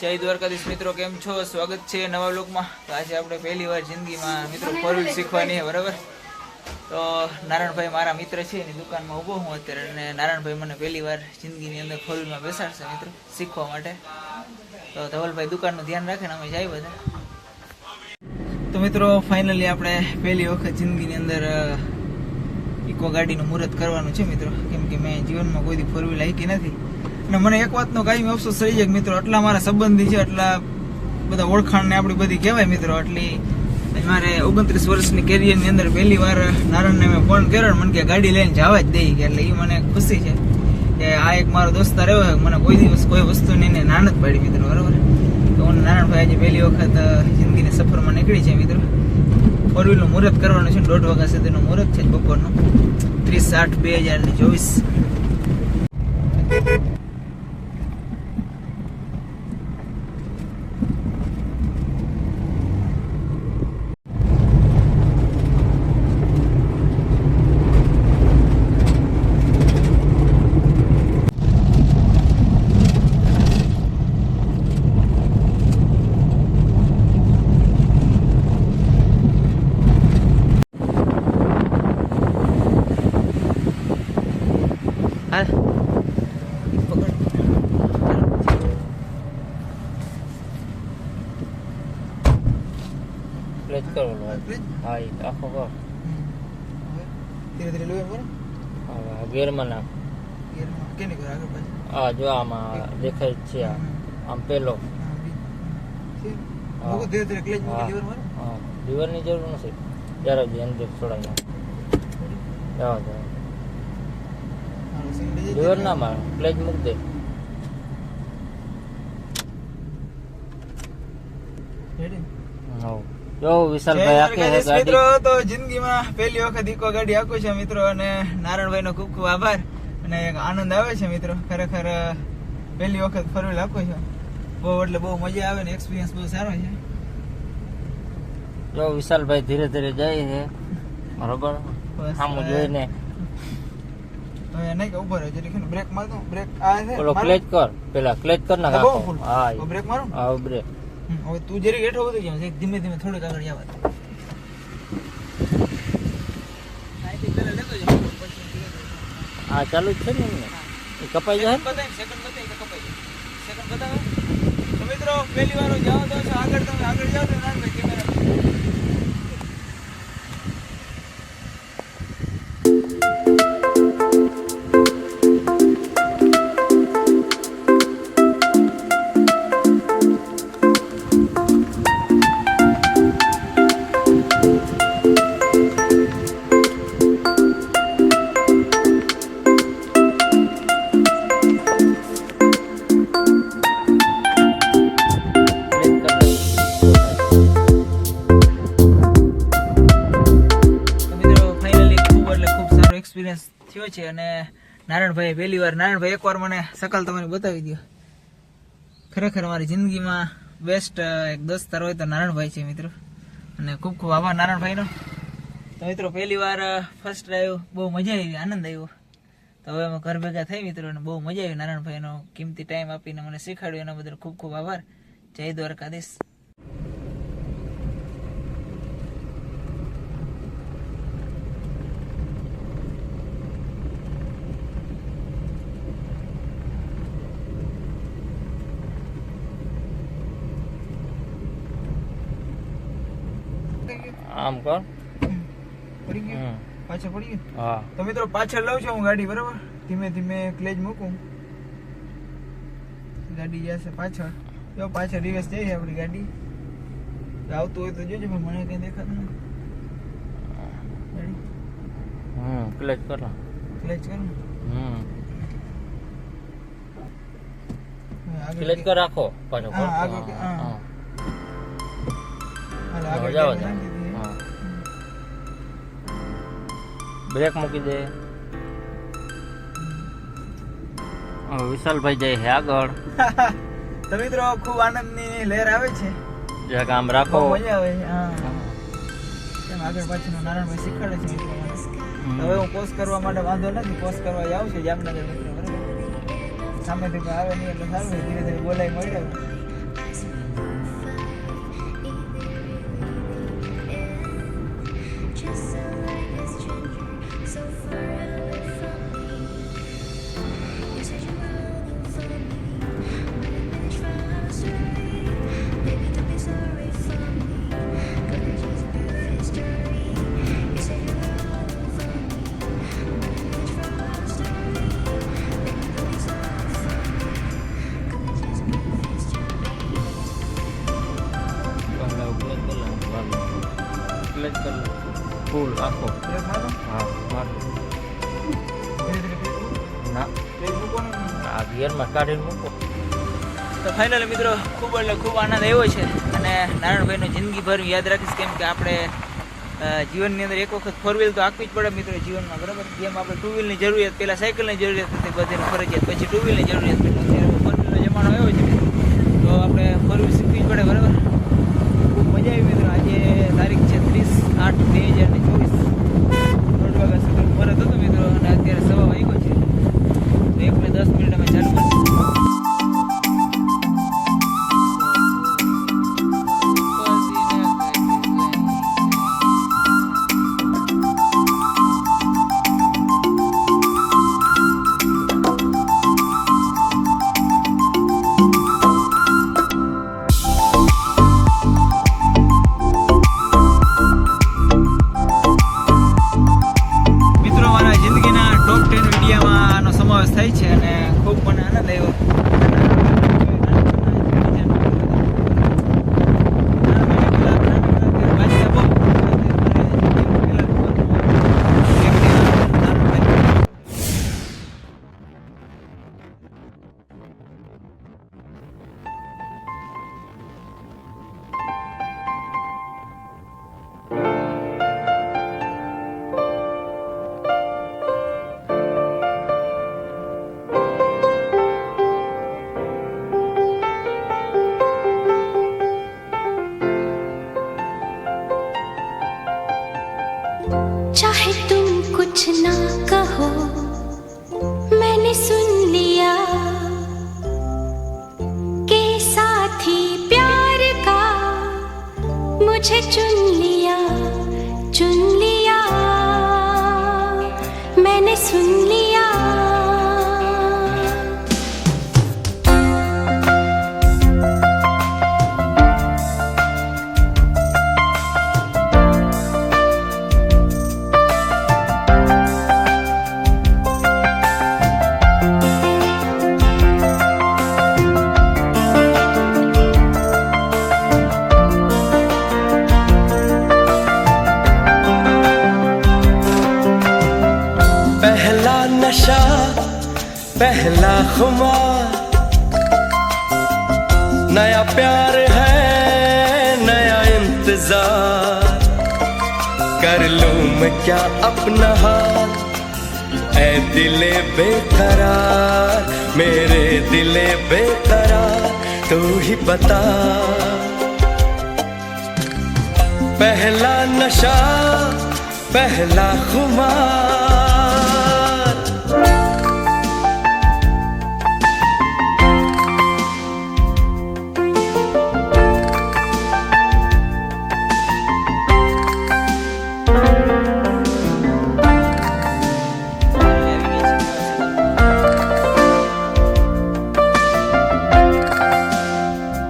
જય દ્વારકાધીશ મિત્રો કેમ છો? સ્વાગત છે નવા લોકમાં તો આજે આપણે પહેલી વાર જિંદગીમાં મિત્રો ફોર વ્હીલ શીખવાની બરાબર? તો નારાયણભાઈ મારા મિત્ર છે એની દુકાનમાં ઊભો હું અત્યારે અને નારાયણભાઈ મને પહેલી વાર જિંદગીની અંદર ફોર વ્હીલમાં બેસાડશે મિત્રો શીખવા માટે. તો ધવલભાઈ દુકાનનું ધ્યાન રાખીને અમે જાય બધા. તો મિત્રો ફાઇનલી આપણે પહેલી વખત જિંદગીની અંદર ઇકો ગાડીનું મુહૂર્ત કરવાનું છે મિત્રો. કેમ કે મેં જીવનમાં કોઈ દી ફોર વ્હીલ હાંકી નથી. અને મને એક વાતનો કાયમી અફસોસ થઈ જાય કે મિત્રો, આટલા મારા સંબંધી છે એટલા બધા ઓળખાણ ને આપણી બધી કહેવાય મિત્રો એટલી મારે ઓગણત્રીસ વર્ષની કેરિયરની અંદર પહેલી વાર નારાયણને મેં ફોન કર્યો મને કે ગાડી લઈને જવા જ દઈ એટલે એ મને ખુશી છે કે આ એક મારો દોસ્તાર એવો મને કોઈ દિવસ કોઈ વસ્તુની એને ના નથી પાડી મિત્રો, બરાબર? તો હું નારાયણભાઈ આજે પહેલી વખત જિંદગીની સફરમાં નીકળી છે મિત્રો. ફોર વ્હીલનું મુહૂર્ત કરવાનું છે દોઢ વાગ્યા સુધીનું મુહૂર્ત છે બપોરનું. ત્રીસ આઠ બે હજાર ચોવીસ. પ્લેસ કરવાનો હા એ આખો કર ધીરે ધીરે લોહી બરાબર હવે ગેરમાં નાખ. ગેરમાં કેને કરે આગળ પાછળ? આ જો આમાં દેખાય જ છે આ. આમ પેલો. હા? હા. ધીરે ધીરે ક્લેચ હા. મૂકી લીવર મારો હા. લીવરની જરૂર નથી. જ્યારે બી અંદર છોડાય જવા જજે. લીવર ના માર. પ્લેજ મૂક દે. Ready? હવ. જો વિશાલભાઈ આખી હે જય મિત્રો. ગાડી તો જિંદગીમાં પહેલી વખત ઇકો ગાડી આખું છે મિત્રો અને નારાયણભાઈ નો ખૂબ ખૂબ આભાર અને એક આનંદ આવે છે મિત્રો. ખરેખર પહેલી વખત ફરવેલ આખું છે. બહુ એટલે બહુ મજા આવે ને એક્સપિરિયન્સ બહુ સારો છે. જો વિશાલભાઈ ધીરે ધીરે જાય છે. બરોબર? સામું જોઈને. હવે નહીં કે ઊભો રહે બ્રેક માર દઉં બ્રેક આ છે. ઓલો ક્લેચ કર. પેલા ક્લેચ કર full. હા બ્રેક મારું હા બ્રેક હવે તું જરી હેઠો બધું જાવ ધીમે ધીમે થોડીક આગળ જવા. હા ચાલુ જ છે ને એમને એ કપાઈ જાય સેકન્ડ બતાય, સેકન્ડ બતાય કપાઈ જાય. સેકન્ડ બતાવે? તો મિત્રો પહેલી વાર જાઉં તો આગળ તમે આગળ જાઓ તો નાનભાઈ કેમેરા થયો છે અને નારાયણભાઈ પહેલી વાર નારાયણભાઈ એકવાર મને સકાલ તમારી બતાવી દો ખરેખર મારી જિંદગીમાં બેસ્ટ એક દોસ્તાર હોય તો નારાયણભાઈ છે મિત્રો. અને ખૂબ ખૂબ આભાર નારાયણભાઈનો. તો મિત્રો પહેલી વાર ફર્સ્ટ ડ્રાઈવ બહુ મજા આવી, આનંદ આવ્યો. તો હવે અમે ઘર ભેગા થઈ મિત્રો અને બહુ મજા આવી નારાયણભાઈનો કિંમતી ટાઈમ આપીને મને શીખવાડ્યું એના બદલ ખૂબ ખૂબ આભાર. જય દ્વારકાધીશ. આમ કર. પડી ગયું? પાછળ પડી ગયું? હા. તો મિત્રો પાછળ લઉં છું હું ગાડી બરાબર? ધીમે ધીમે ક્લેજ મૂકું. ગાડી જશે પાછળ. જો પાછળ રિવર્સ જઈ આપણી ગાડી. આવતું હોય તો જોજો પણ મને કઈ દેખાતું નથી? હમ ક્લેચ કર. ક્લેચ કરું? હમ. ક્લેચ કર રાખો. પાછો હા. આગળ હા, આગળ બ્રેક મૂકી દે. વિશાલભાઈ જય છે આગળ. તો મિત્રો ખૂબ આનંદની લહેર આવે છે. જે કામ રાખો. મજા આવે છે હા. કેમ આગળ પાછળનું નારાયણભાઈ શીખવાડે છે. હવે હું પોસ્ટ કરવા માટે વાંધો નથી પોસ્ટ કરવા આવશે છું જામનગર મિત્રો બરાબર? સામેથી આવે નહીં એટલે સારું ધીરે ધીરે બોલાય મળે. ક્લચ જ કરું ફૂલ આખો. હા. ના. આ ગિયરમાં કાઢીને મૂકો. તો ફાઇનલ મિત્રો ખૂબ એટલે ખૂબ આનંદ આવ્યો છે. અને નારાયણભાઈનો જિંદગીભર યાદ રાખીશ કેમ કે આપણે જીવનની અંદર એક વખત ફોર વ્હીલ તો આપવી જ પડે મિત્રો જીવનમાં બરાબર? જેમ આપણે ટુ વ્હીલની જરૂરિયાત પહેલાં સાયકલની જરૂરિયાત હતી બધાને ફરજિયાત પછી ટુ વ્હીલની જરૂરિયાત. પછી ફોર વ્હીલનો જમાનો આવ્યો છે તો આપણે ફોર વ્હીલ શીખવી જ પડે બરાબર? મજા આવી મિત્રો. આજે તારીખ છે ત્રીસ આઠ બે હજાર ને ચોવીસ. દોઢ વાગ્યા સુધી પરત હતો મિત્રો અને चाहे तुम कुछ ना कहो, मैंने सुन लिया के साथी प्यार का मुझे चुन लिया, चुन नशा, पहला खुमार। नया प्यार है, नया इंतज़ार। कर लूँ मैं क्या अपना हाल? ऐ दिले बेकरार, मेरे दिले बेकरार, तू ही बता। पहला नशा, पहला खुमार।